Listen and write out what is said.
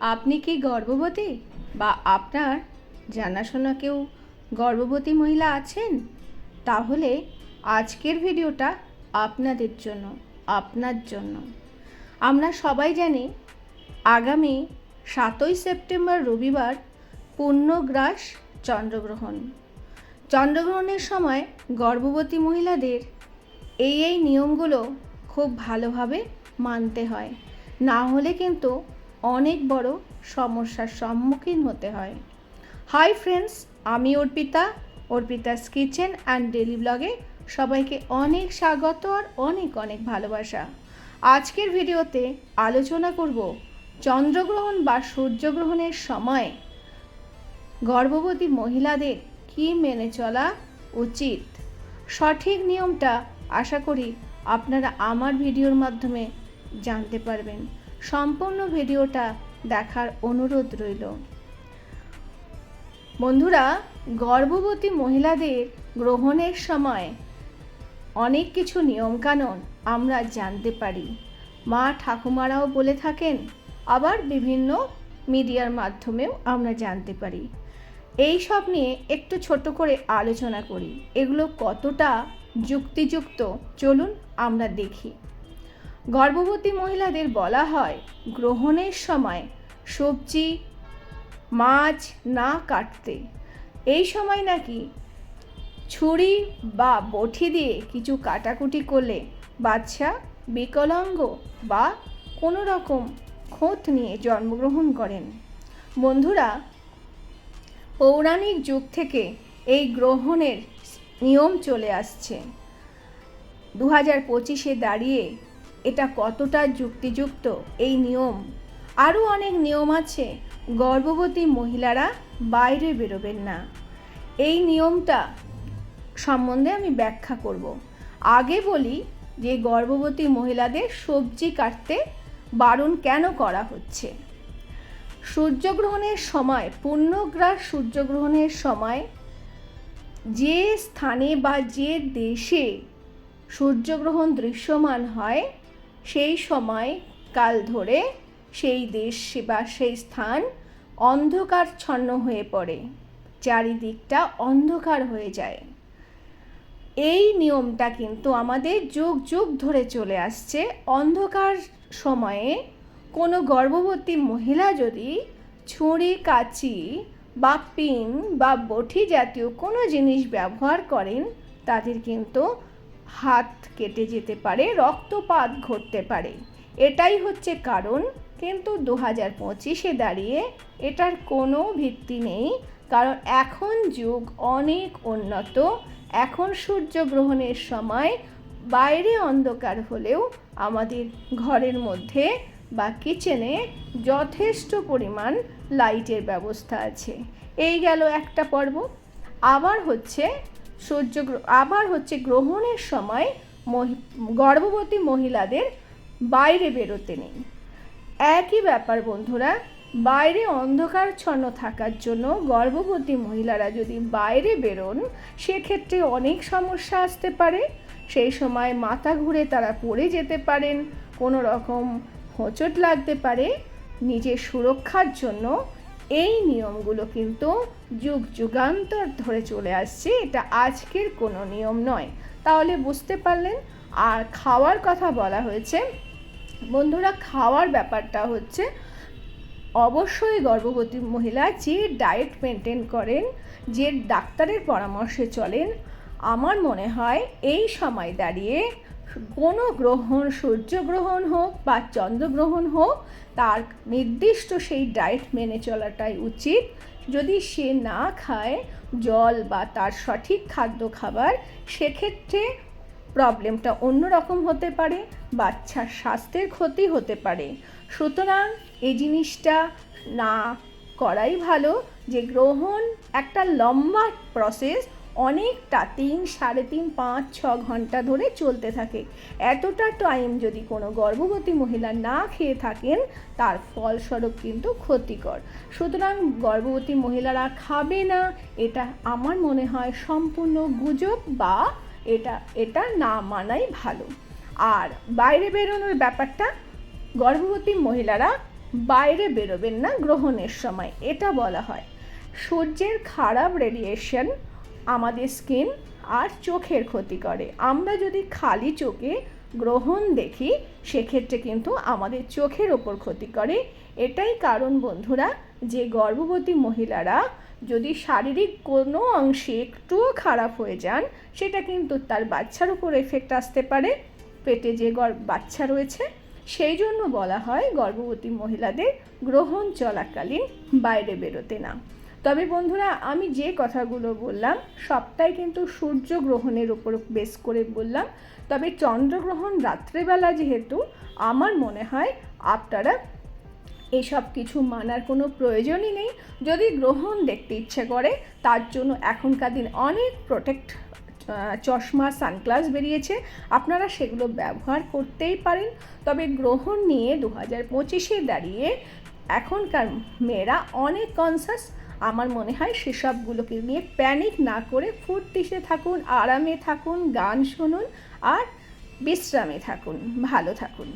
আপনি কি গর্ভবতী? বা আপনার জানাশোনা কেউ গর্ভবতী মহিলা আছেন? তাহলে আজকের ভিডিওটা আপনাদের জন্য, আপনার জন্য। আমরা সবাই জানি, আগামী সাতই সেপ্টেম্বর রবিবার পূর্ণগ্রাস চন্দ্রগ্রহণ। চন্দ্রগ্রহণের সময় গর্ভবতী মহিলাদের এই এই নিয়মগুলো খুব ভালোভাবে মানতে হয়। না হলে কিন্তু অনেক বড় সমস্যার সম্মুখীন হতে হয়। হাই ফ্রেন্ডস আমি Arpita, Arpita's kitchen and daily ব্লগে সবাইকে অনেক স্বাগত আর অনেক অনেক ভালোবাসা। আজকের ভিডিওতে আলোচনা করব চন্দ্রগ্রহণ বা সূর্যগ্রহণের সময়। গর্ভবতী মহিলাদের কি মেনে চলা উচিত? সঠিক নিয়মটা আশা করি আপনারা আমার ভিডিওর মাধ্যমে জানতে পারবেন। সম্পূর্ণ ভিডিওটা দেখার অনুরোধ রইল। বন্ধুরা, গর্ভবতী মহিলাদের গ্রহণের সময় অনেক কিছু নিয়মকানুন আমরা জানতে পারি। মা ঠাকুমারাও বলে থাকেন, আবার বিভিন্ন মিডিয়ার মাধ্যমেও আমরা জানতে পারি। এই সব নিয়ে একটু ছোট করে আলোচনা করি। এগুলো কতটা যুক্তিযুক্ত? চলুন আমরা দেখি। গর্ভবতী মহিলাদের বলা হয়, গ্রহণের সময় সবজি, মাছ না কাটতে। এই সময় নাকি ছুরি বা বটি দিয়ে কিছু কাটাকুটি করলে বাচ্চা বিকলাঙ্গ বা কোনো রকম খোঁত নিয়ে জন্মগ্রহণ করেন। বন্ধুরা, পৌরাণিক যুগ থেকে এই গ্রহণের নিয়ম চলে আসছে। দু হাজার পঁচিশে দাঁড়িয়ে এটা কতটা যুক্তিযুক্ত? এই নিয়ম। আরও অনেক নিয়ম আছে। গর্ভবতী মহিলারা বাইরে বেরোবেন না। এই নিয়মটা সম্বন্ধে আমি ব্যাখ্যা করব। আগে বলি যে গর্ভবতী মহিলাদের সবজি কাটতে বারণ কেন করা হচ্ছে? সূর্যগ্রহণের সময়, পূর্ণগ্রাস সূর্যগ্রহণের সময় যে স্থানে বা যে দেশে সূর্যগ্রহণ দৃশ্যমান হয় সেই সময় কাল ধরে সেই দেশ বা সেই স্থান অন্ধকারচ্ছন্ন হয়ে পড়ে। চারিদিকটা অন্ধকার হয়ে যায়। এই নিয়মটা কিন্তু আমাদের যুগ যুগ ধরে চলে আসছে। অন্ধকার সময়ে কোনো গর্ভবতী মহিলা যদি ছুরি, কাঁচি বা পিন বা বটি জাতীয় কোনো জিনিস ব্যবহার করেন, তাদের কিন্তু হাত কেটে যেতে পারে, রক্তপাত ঘটতে পারে। এটাই হচ্ছে কারণ। কিন্তু দু হাজার পঁচিশে দাঁড়িয়ে এটার কোনো ভিত্তি নেই। কারণ এখন যুগ অনেক উন্নত। এখন সূর্যগ্রহণের সময় বাইরে অন্ধকার হলেও আমাদের ঘরের মধ্যে বা কিচেনে যথেষ্ট পরিমাণ লাইটের ব্যবস্থা আছে। এই গেল একটা পর্ব। আবার হচ্ছে সূর্য আবার হচ্ছে গ্রহণের সময় গর্ভবতী মহিলাদের বাইরে বেরোতে নেই। একই ব্যাপার বন্ধুরা, বাইরে অন্ধকারচ্ছন্ন থাকার জন্য গর্ভবতী মহিলারা যদি বাইরে বেরোন, সেক্ষেত্রে অনেক সমস্যা আসতে পারে। সেই সময় মাথা ঘুরে তারা পড়ে যেতে পারেন, কোনো রকম হোঁচট লাগতে পারে। নিজের সুরক্ষার জন্য এই নিয়মগুলো কিন্তু যুগ যুগান্তর ধরে চলে আসছে। এটা আজকের কোনো নিয়ম নয়। তাহলে বুঝতে পারলেন? আর খাওয়ার কথা বলা হয়েছে। বন্ধুরা, খাওয়ার ব্যাপারটা হচ্ছে, অবশ্যই গর্ভবতী মহিলা যে ডায়েট মেনটেন করেন, যে ডাক্তারের পরামর্শে চলেন, আমার মনে হয় এই সময় দাঁড়িয়ে কোনো গ্রহণ সূর্যগ্রহণ হোক বা চন্দ্রগ্রহণ হোক, তার নির্দিষ্ট সেই ডায়েট মেনে চলাটাই উচিত। যদি সে না খায় জল বা তার সঠিক খাদ্য খাবার, সেক্ষেত্রে প্রবলেমটা অন্যরকম হতে পারে, বাচ্চার স্বাস্থ্যের ক্ষতি হতে পারে। সুতরাং এই জিনিসটা না করাই ভালো যে গ্রহণ একটা লম্বা প্রসেস অনেকটা তিন, সাড়ে তিন, পাঁচ, ছ ঘণ্টা ধরে চলতে থাকে। এতটা টাইম যদি কোনো গর্ভবতী মহিলা না খেয়ে থাকেন, তার ফলস্বরূপ কিন্তু ক্ষতিকর। সুতরাং গর্ভবতী মহিলারা খাবে না, এটা আমার মনে হয় সম্পূর্ণ গুজব বা এটা এটা না মানাই ভালো। আর বাইরে বেরোনোর ব্যাপারটা, গর্ভবতী মহিলারা বাইরে বেরোবেন না গ্রহণের সময়, এটা বলা হয়। সূর্যের খারাপ রেডিয়েশন আমাদের স্কিন আর চোখের ক্ষতি করে। আমরা যদি খালি চোখে গ্রহণ দেখি, সেক্ষেত্রে কিন্তু আমাদের চোখের ওপর ক্ষতি করে। এটাই কারণ বন্ধুরা, যে গর্ভবতী মহিলারা যদি শারীরিক কোনো অংশে একটুও খারাপ হয়ে যান, সেটা কিন্তু তার বাচ্চার উপর এফেক্ট আসতে পারে। পেটে যে বাচ্চা রয়েছে, সেই জন্য বলা হয় গর্ভবতী মহিলাদের গ্রহণ চলাকালীন বাইরে বেরোতে না। তবে বন্ধুরা, আমি যে কথাগুলো বললাম, সবটাই কিন্তু সূর্য গ্রহণের উপর বেস করে বললাম। তবে চন্দ্রগ্রহণ রাত্রেবেলা যেহেতু, আমার মনে হয় আপনারা এসব কিছু মানার কোনো প্রয়োজনই নেই। যদি গ্রহণ দেখতে ইচ্ছে করে, তার জন্য এখনকার দিন অনেক প্রোটেক্ট চশমা, সানগ্লাস বেরিয়েছে। আপনারা সেগুলো ব্যবহার করতেই পারেন। তবে গ্রহণ নিয়ে দু হাজার পঁচিশে দাঁড়িয়ে এখনকার মেয়েরা অনেক কনসাস আমার মনে হয় সেসবগুলোকে নিয়ে প্যানিক না করে ফুর্তিতে থাকুন, আরামে থাকুন, গান শুনুন আর বিশ্রামে থাকুন। ভালো থাকুন।